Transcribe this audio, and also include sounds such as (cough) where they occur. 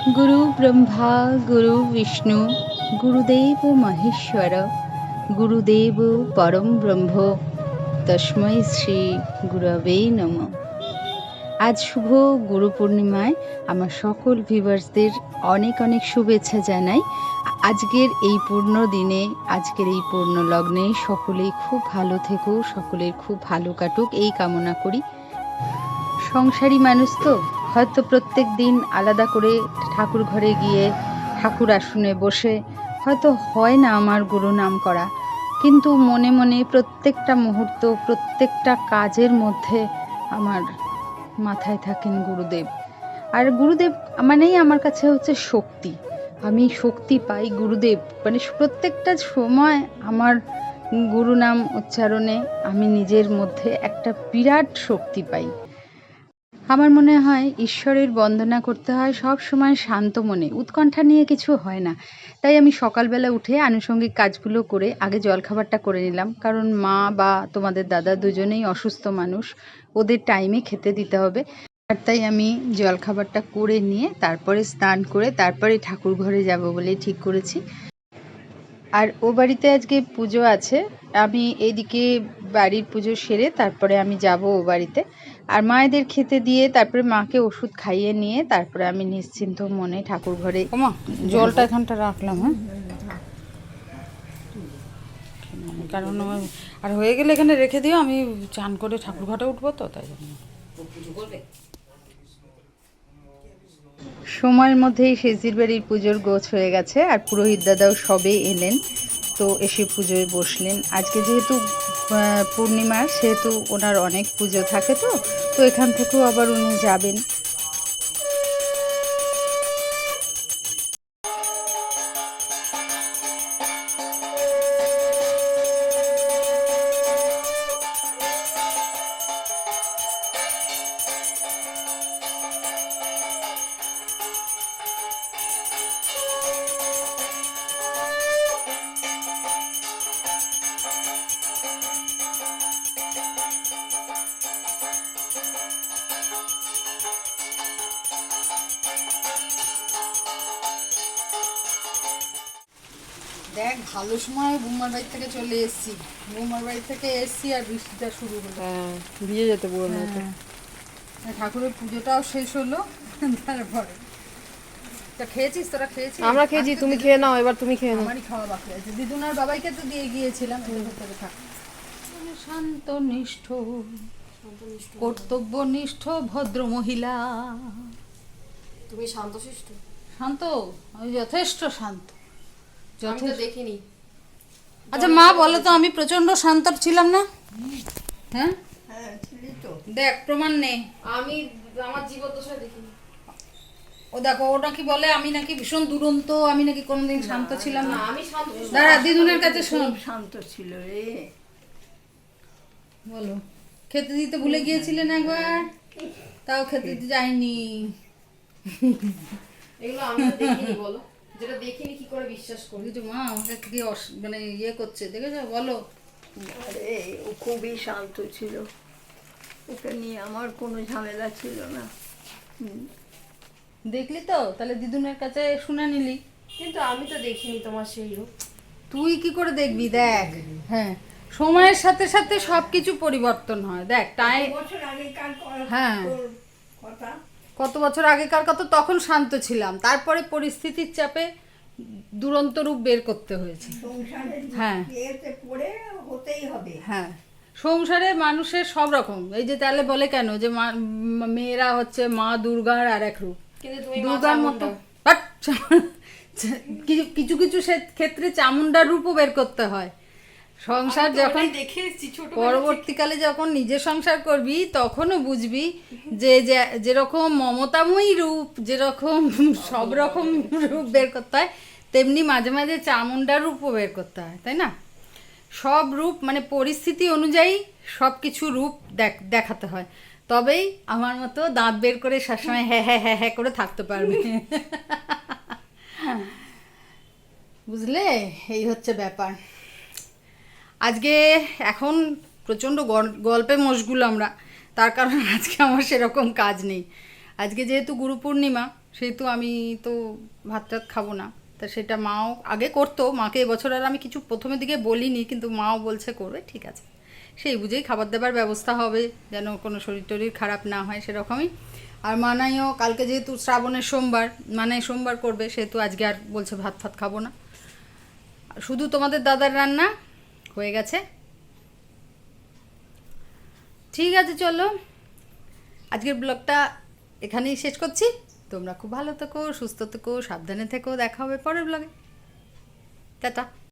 গুরু ব্রহ্মা গুরু বিষ্ণু গুরুদেব মহেশ্বর গুরুদেব পরম ব্রহ্ম তস্মৈ শ্রী গুরবে নম আজ শুভ গুরু পূর্ণিমায় আমার সকল ভিউয়ার্সদের অনেক অনেক শুভেচ্ছা জানাই। আজকের এই পূর্ণ দিনে, আজকের এই পূর্ণ লগ্নে সকলেই খুব ভালো থেকো, সকলের খুব ভালো কাটুক, এই কামনা করি। সংসারী মানুষ তো? হয়তো প্রত্যেক দিন আলাদা করে ঠাকুর ঘরে গিয়ে ঠাকুর আসনে বসে হয়তো হয় না আমার গুরু নাম করা। কিন্তু মনে মনে প্রত্যেকটা মুহূর্ত, প্রত্যেকটা কাজের মধ্যে আমার মাথায় থাকেন গুরুদেব। আর গুরুদেব মানেই আমার কাছে হচ্ছে শক্তি। আমি শক্তি পাই গুরুদেব। মানে প্রত্যেকটা সময় আমার গুরু নাম উচ্চারণে আমি নিজের মধ্যে একটা বিরাট শক্তি পাই। আমার মনে হয় ঈশ্বরের বন্দনা করতে হয় সব সময় শান্ত মনে। উৎকণ্ঠা নিয়ে কিছু হয় না। তাই আমি সকালবেলা উঠে আনুষঙ্গিক কাজগুলো করে আগে জলখাবারটা করে নিলাম। কারণ মা বা তোমাদের দাদা দুজনেই অসুস্থ মানুষ। ওদের টাইমে খেতে দিতে হবে। আর তাই আমি জলখাবারটা করে নিয়ে তারপরে স্নান করে তারপরে ঠাকুর ঘরে যাব বলে ঠিক করেছি। আর ও বাড়িতে আজকে পুজো আছে। আমি এইদিকে বাড়ির পুজো সেরে তারপরে আমি যাব ও বাড়িতে। আর মায়েদের খেতে দিয়ে তারপরে মাকে ওষুধ খাইয়ে নিয়ে তারপরে আমি নিশ্চিন্ত মনে ঠাকুর ঘরে জলটা এখানটা রাখলাম হ্যাঁ? কারণ আমার আর হয়ে গেলে এখানে রেখে দিও আমি চান করে ঠাকুর ঘরে উঠবো তো তাই জন্য। সময়ের মধ্যেই শেষির বাড়ির পুজোর গোছ হয়ে গেছে আর পুরোহিত দাদাও সবে এলেন। তো এসে পুজোয় বসলেন। আজকে যেহেতু পূর্ণিমা, সেহেতু ওনার অনেক পুজো থাকে তো তো এখান থেকেও আবার উনি যাবেন। দেখ ভালো সময় বৌমার বাড়ি থেকে চলে এসেছি। বুমার বাড়ি থেকে এসেছি আর বৃষ্টিটা শুরু হলো। হ্যাঁ ভিজে যেতে পুরো নয়তো হ্যাঁ। ঠাকুরের পুজোটাও শেষ হলো তারপরে। তা খেয়েছিস? তোরা খেয়েছিস? আমরা খেয়েছি তুমি খেয়ে নাও এবার তুমি খেয়ে নাও। আমারই খাওয়া বাকি আছে। দিদুনার বাবাইকে তো দিয়ে গিয়েছিলাম এদের ভেতরে থাক। শান্ত নিষ্ঠ কর্তব্যনিষ্ঠ ভদ্র মহিলা। তুমি শান্তশিষ্ট শান্ত? আমি যথেষ্ট শান্ত। আমি তো দেখিনি। আচ্ছা মা বলো তো আমি প্রচণ্ড শান্ত ছিলাম না? হ্যাঁ? দেখ প্রমাণ নেই আমি আমার জীবদ্দশায় দেখিনি। ও দেখো ও নাকি বলে আমি নাকি ভীষণ দুরন্ত আমি নাকি কোনোদিন শান্ত ছিলাম না। আমি শান্তশিষ্ট দাঁড়া দিদুনের কাছে শোন। শান্ত ছিল রে। বলো খেতে দিতে ভুলে গিয়েছিলেন একবার? তাও খেতে দিতে যায়নি। এগুলো আমি দেখিনি বলো। যেটা দেখিনি কি করে বিশ্বাস করি কিন্তু মা আমাকে কি মানে ইয়ে করছে দেখেছ? বলো। আরে ও খুবই শান্ত ছিল। ওকে নিয়ে আমার কোনো ঝামেলা ছিল না। দেখলি তো? তাহলে দিদুনের কাছে শুনে নিলি। কিন্তু আমি তো দেখিনি তোমার সেই রূপ। তুই কি করে দেখবি? দেখ। হ্যাঁ। সময়ের সাথে সাথে সব কিছু পরিবর্তন হয়। দেখ টাইম বছর আগেকার হ্যাঁ। কথা? কত বছর আগেকার কত তখন শান্ত ছিলাম। তারপরে পরিস্থিতির চাপে দুরন্ত রূপ বের করতে হয়েছে। হ্যাঁ। হতেই হবে। হ্যাঁ। সংসারে মানুষের সব রকম। এই যে তাহলে বলে কেন যে মা- মেয়েরা হচ্ছে মা দুর্গার আর এক রূপ। কিন্তু তুমি মা দুর্গার মতো বাট, (laughs) কিছু কিছু কিছু সে- ক্ষেত্রে চামুন্ডার রূপও বের করতে হয়। সংসার যখন দেখে পরবর্তীকালে যখন নিজে সংসার করবি তখনও বুঝবি যে যেরকম মমতাময়ী রূপ যেরকম সব রকম রূপ বের করতে হয় তেমনি মাঝে মাঝে চামুন্ডার রূপও বের করতে হয় তাই না? সব রূপ মানে পরিস্থিতি অনুযায়ী সব কিছু রূপ দেখ দেখাতে হয়। তবেই আমার মতো দাঁত বের করে সবসময় হ্যাঁ হ্যাঁ হ্যাঁ হ্যাঁ করে থাকতে পারবে। বুঝলে? এই হচ্ছে ব্যাপার। আজকে এখন প্রচণ্ড গল্পে মশগুল আমরা। তার কারণ (laughs) আজকে আমার সেরকম কাজ নেই। আজকে যেহেতু গুরু পূর্ণিমা সেহেতু আমি তো ভাত টাত খাব না। তা সেটা মাও আগে করতো, মাকে এবছর আর আমি কিছু প্রথমের দিকে বলিনি, কিন্তু মাও বলছে করবে, ঠিক আছে। সেই বুঝেই খাবার দাবার ব্যবস্থা হবে, যেন কোনো শরীর টরীর খারাপ না হয় সেরকমই। আর মানাইও কালকে যেহেতু শ্রাবণের সোমবার, মানাই সোমবার করবে, সেহেতু আজকে আর বলছে ভাত ফাত খাব না। শুধু তোমাদের দাদার রান্না হয়ে গেছে। ঠিক আছে, চলো। আজকের ব্লগটা এখানেই শেষ করছি। তোমরা খুব ভালো থেকো, সুস্থ থেকো, সাবধানে থেকো। দেখা হবে পরের ব্লগে। টাটা।